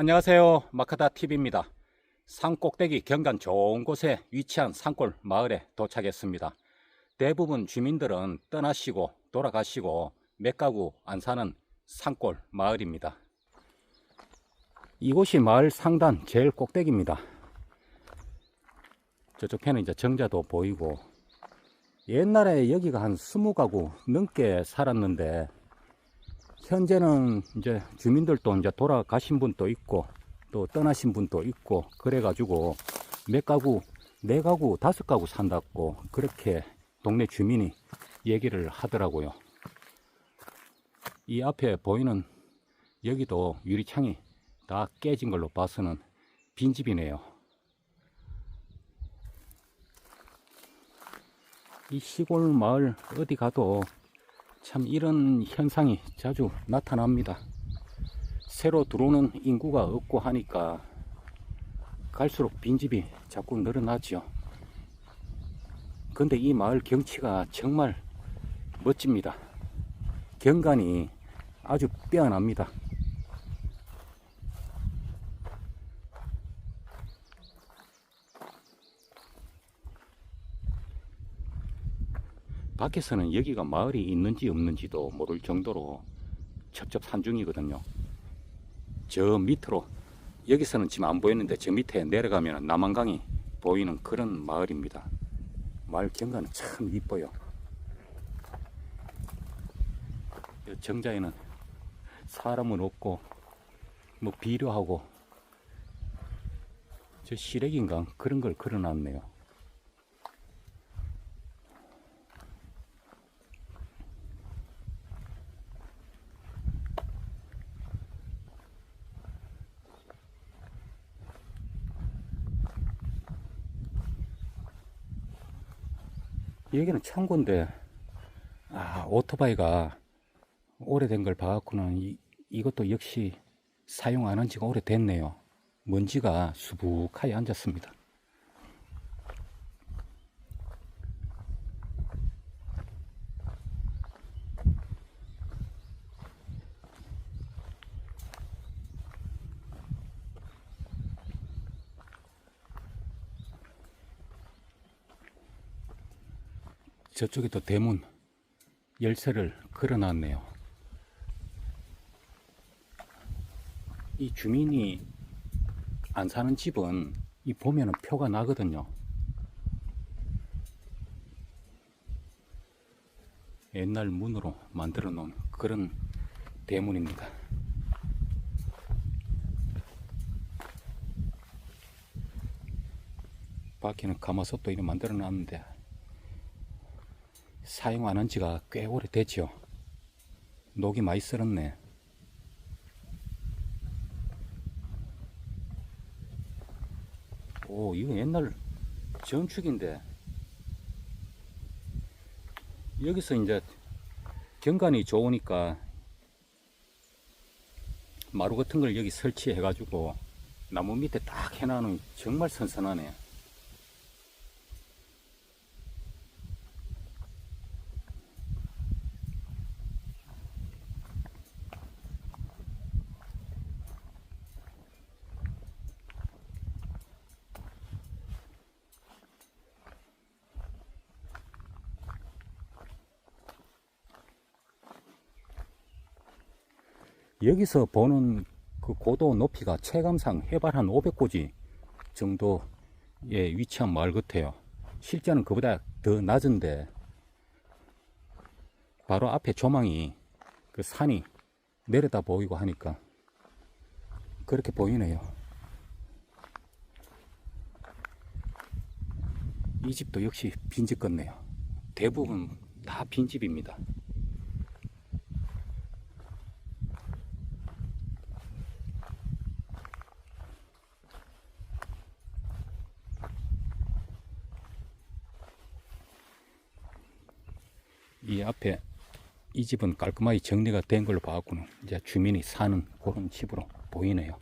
안녕하세요 마카다 TV입니다. 산 꼭대기 경관 좋은 곳에 위치한 산골 마을에 도착했습니다. 대부분 주민들은 떠나시고 돌아가시고 몇 가구 안 사는 산골 마을입니다. 이곳이 마을 상단 제일 꼭대기입니다. 저쪽 편은 이제 정자도 보이고 옛날에 여기가 한 20가구 넘게 살았는데 현재는 이제 주민들도 이제 돌아가신 분도 있고 또 떠나신 분도 있고 그래가지고 몇 가구 네 가구 다섯 가구 산다고 그렇게 동네 주민이 얘기를 하더라고요. 이 앞에 보이는 여기도 유리창이 다 깨진 걸로 봐서는 빈집이네요. 이 시골 마을 어디 가도 참 이런 현상이 자주 나타납니다. 새로 들어오는 인구가 없고 하니까 갈수록 빈집이 자꾸 늘어나죠. 근데 이 마을 경치가 정말 멋집니다. 경관이 아주 빼어납니다. 밖에서는 여기가 마을이 있는지 없는지도 모를 정도로 첩첩 산중이거든요. 저 밑으로 여기서는 지금 안 보이는데 저 밑에 내려가면 남한강이 보이는 그런 마을입니다. 마을 경관은 참 이뻐요. 이 정자에는 사람은 없고 뭐 비료하고 저 시래기인가 그런 걸 걸어놨네요. 여기는 창고인데 아 오토바이가 오래된 걸 봐갖고는 이, 이것도 역시 사용 안 한 지가 오래됐네요. 먼지가 수북하게 앉았습니다 저쪽에 또 대문 열쇠를 걸어놨네요. 이 주민이 안 사는 집은 이 보면은 표가 나거든요. 옛날 문으로 만들어 놓은 그런 대문입니다. 밖에는 가마솥도 이렇게 만들어 놨는데 사용 안 한 지가 꽤 오래 됐죠. 녹이 많이 쓸었네. 오, 이거 옛날 전축인데. 여기서 이제 경관이 좋으니까 마루 같은 걸 여기 설치해 가지고 나무 밑에 딱 해놔는 정말 선선하네. 여기서 보는 그 고도 높이가 체감상 해발 한 500고지 정도에 위치한 마을 같아요. 실제는 그보다 더 낮은데 바로 앞에 조망이 그 산이 내려다 보이고 하니까 그렇게 보이네요. 이 집도 역시 빈집 같네요. 대부분 다 빈집입니다. 이 집은 깔끔하게 정리가 된 걸로 봐갖고는 이제 주민이 사는 그런 집으로 보이네요.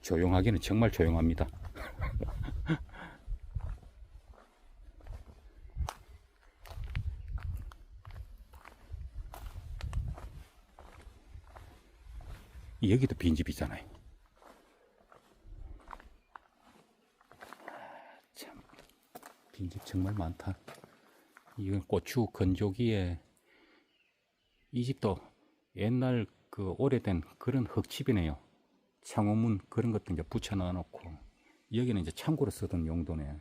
조용하기는 정말 조용합니다. 여기도 빈집이잖아요. 빈집 정말 많다. 이건 고추 건조기에 이 집도 옛날 그 오래된 그런 흙집이네요. 창호문 그런 것도 이제 붙여 넣어 놓고 여기는 이제 창고로 쓰던 용도네.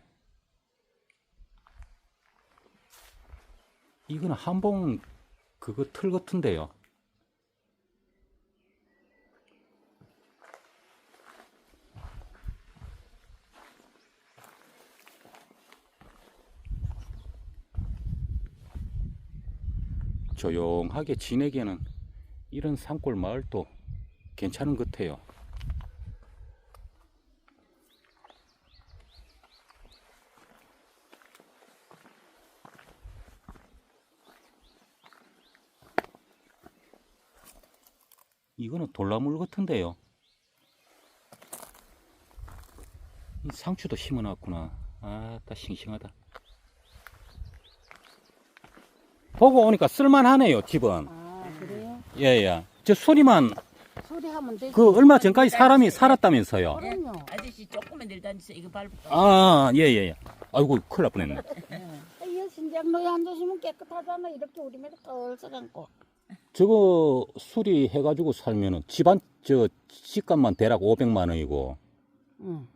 이거는 한봉 그거 틀 같은데요. 조용하게 지내기에는 이런 산골 마을도 괜찮은 것 같아요. 이거는 돌나물 같은데요. 이 상추도 심어놨구나. 아따 싱싱하다. 보고 오니까 쓸만하네요, 집은. 아 그래요? 예 예. 저 소리만 소리하면 되지. 그 얼마 전까지 사람이 살았다면서요. 그럼요. 아저씨 조금만 들다니서 이거 밟을까? 아, 예, 예, 예. 아이고, 큰일 날 뻔했네. 이 신장로에 앉으시면 깨끗하잖아. 이렇게 우리 매도 털썩않고 저거 수리해가지고 살면은 집안, 저, 집값만 대략 500만 원이고, 응.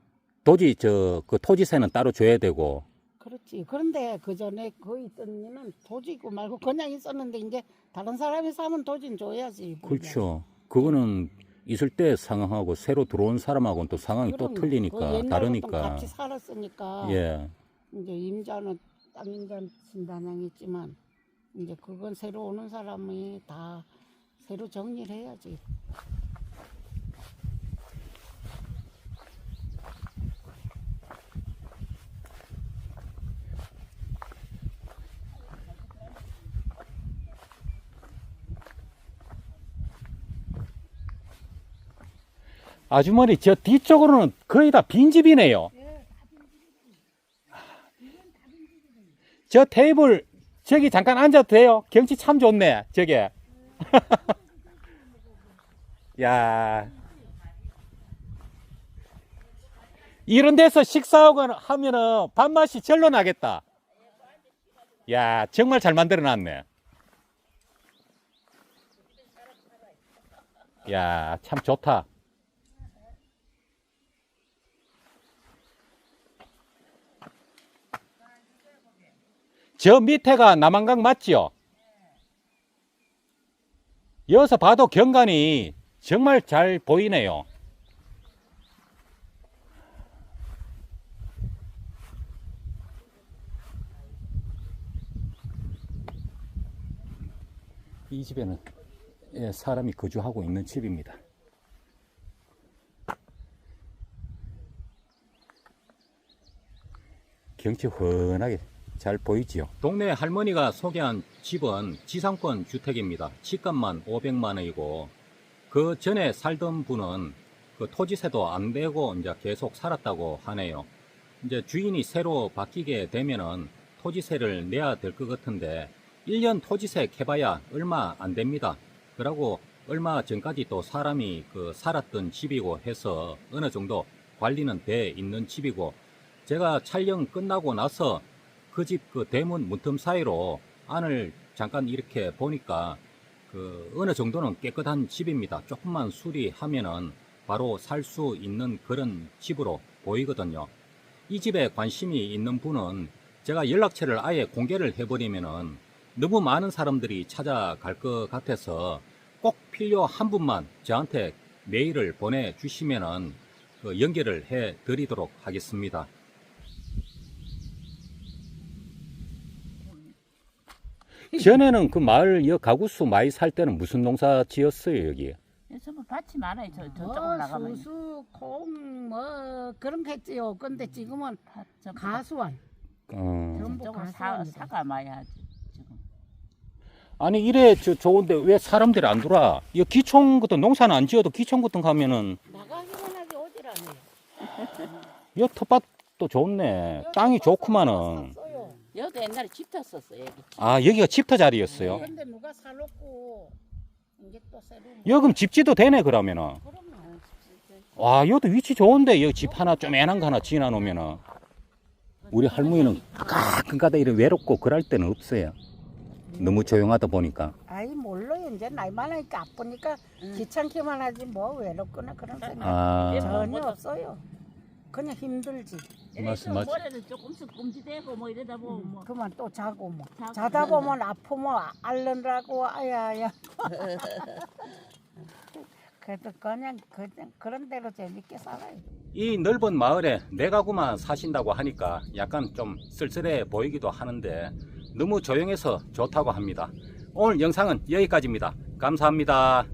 도지, 저, 그 토지세는 따로 줘야 되고, 그렇지. 그런데 그 전에 그 있던 이는 도지 있고 말고 그냥 있었는데 이제 다른 사람이 사면 도지는 줘야지. 그렇죠. 그거는 있을 때 상황하고 새로 들어온 사람하고는 또 상황이 또 그럼 그 틀리니까, 옛날부터 다르니까. 같이 살았으니까. 예. 이제 임자는 땅 임자 진단양했지만 이제 그건 새로 오는 사람이 다 새로 정리를 해야지. 아주머니, 저 뒤쪽으로는 거의 다 빈집이네요. 저 테이블, 저기 잠깐 앉아도 돼요? 경치 참 좋네, 저게. 야 이런 데서 식사하고 하면은 밥맛이 절로 나겠다. 야, 정말 잘 만들어 놨네. 야, 참 좋다. 저 밑에가 남한강 맞지요? 여기서 봐도 경관이 정말 잘 보이네요. 이 집에는 예, 사람이 거주하고 있는 집입니다. 경치 훤하게 잘 보이지요. 동네 할머니가 소개한 집은 지상권 주택입니다. 집값만 500만 원이고 그 전에 살던 분은 그 토지세도 안 내고 이제 계속 살았다고 하네요. 이제 주인이 새로 바뀌게 되면은 토지세를 내야 될 것 같은데 1년 토지세 캐봐야 얼마 안 됩니다. 그러고 얼마 전까지 또 사람이 그 살았던 집이고 해서 어느 정도 관리는 돼 있는 집이고 제가 촬영 끝나고 나서 그 집 그 대문 문틈 사이로 안을 잠깐 이렇게 보니까 그 어느 정도는 깨끗한 집입니다. 조금만 수리하면은 바로 살 수 있는 그런 집으로 보이거든요. 이 집에 관심이 있는 분은 제가 연락처를 아예 공개를 해버리면은 너무 많은 사람들이 찾아갈 것 같아서 꼭 필요한 분만 저한테 메일을 보내주시면은 그 연결을 해 드리도록 하겠습니다. 전에는 그 마을 여 가구수 많이 살 때는 무슨 농사 지었어요 여기? 전부 밭이 많아요. 저 저쪽 뭐 나가면 수수, 콩, 뭐 그런 거 했지요. 근데 지금은 밭 전부 가수원. 어. 전부 저쪽은 사 가수원이다. 사과 많이 하지 지금. 아니 이래 저 좋은데 왜 사람들이 안 들어와? 이 기촌 같은 농사는 안 지어도 기촌 같은 거 가면은 나가기만 하기 오지라네. 이 텃밭도 좋네. 땅이 좋구만은. 여기도 옛날에 집 탔었어 여기. 아 여기가 집터 자리였어요. 근데 누가 사놓고 이제 또 새로 여금 집지도 되네 그러면은. 그러면 와 여기도 위치 좋은데 여기 집 하나 쪼매난 거 하나 지나 놓으면은 우리 할머니는 가끔가다 이런 외롭고 그럴 때는 없어요. 너무 조용하다 보니까. 아이 몰라요 이제 나이 많으니까 아프니까 귀찮기만 하지 뭐 외롭거나 그런 생각 아 전혀 없어요. 그냥 힘들지. 맞습- 맞- 모래도 조금씩 끔지대고 뭐 이러다 보면 뭐 그만 또 자고 뭐 자고. 자다 보면 아프면 앓는다고 아야야. 그래도 그냥 그냥 그런 대로 재밌게 살아요. 이 넓은 마을에 내 가구만 사신다고 하니까 약간 좀 쓸쓸해 보이기도 하는데 너무 조용해서 좋다고 합니다. 오늘 영상은 여기까지입니다. 감사합니다.